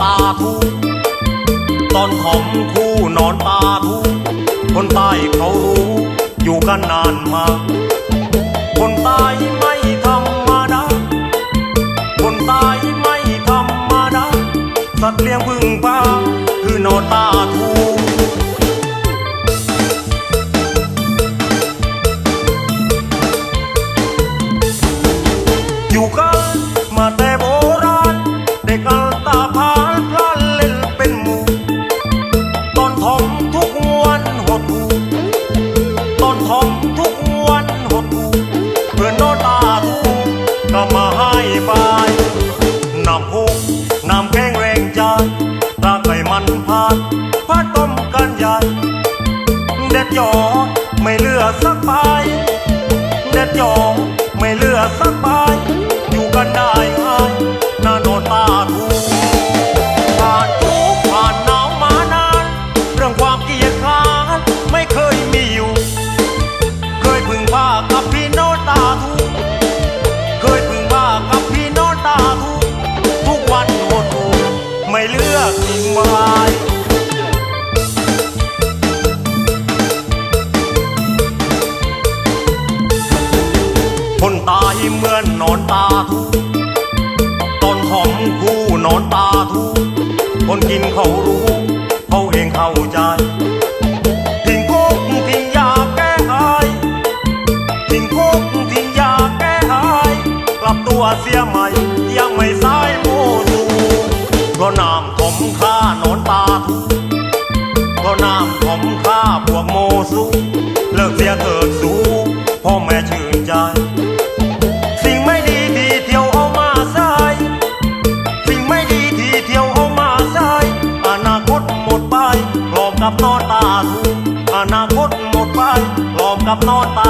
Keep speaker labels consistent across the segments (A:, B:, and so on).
A: ทุกตอนขอมคู่นอนตาทุกคนใต้เขารู้อยู่กันนานมา คนใต้ไม่ธรรมดาคนใต้ไม่ธรรมดาสัตว์เลี้ยงพึ่งพาคือนอนตาทุ ด็ดยอไม่เหลือสักใบเด็ดยอ ตอนหอมคู่นอนตาทูคนกินเขารู้เขาเองเข้าใจทิ้งคุกทิ้งยาแก้ไอทิ้งคุกทิ้งยาแก้ไอกลับตัวเสียใหม่ยังไม่สายโมสูเพราะน้ำถมข้านอนตาทูเพราะน้ำถมข้าพวกโมสูเลิกเสียเถิดสูพ่อแม่ นอนตา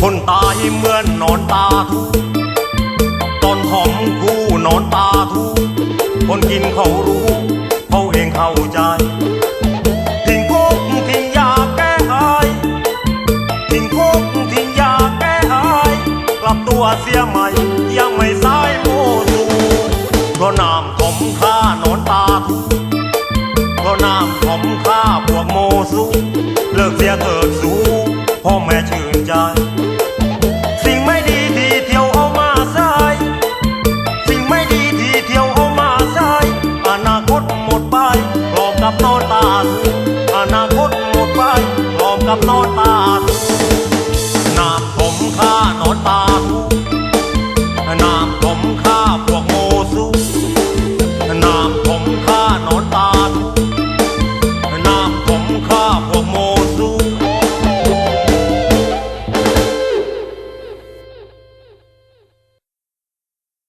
A: คนตายเหมือนนอนตาทุกตอนหอมคู่นอนตาทูคนกินเขารู้ เขาเองเข้าใจทิ้งคุกทิ้งยาแก้ไอทิ้งคุกทิ้งยาแก้ไอกลับตัวเสียใหม่ ยังไม่สายโมสูเพราะน้ำ มข้าพวกโมสูเลิกเสียเถิดสูพ่อแม่ชื่นใจ สิ่งไม่ดีที่เที่ยวเอามาใส่สิ่งไม่ดีที่เที่ยวเอามาใช้อนาคตหมดไปพร้อมกับนอนตาทูอนาคตหมดไปพร้อมกับนอนตาทู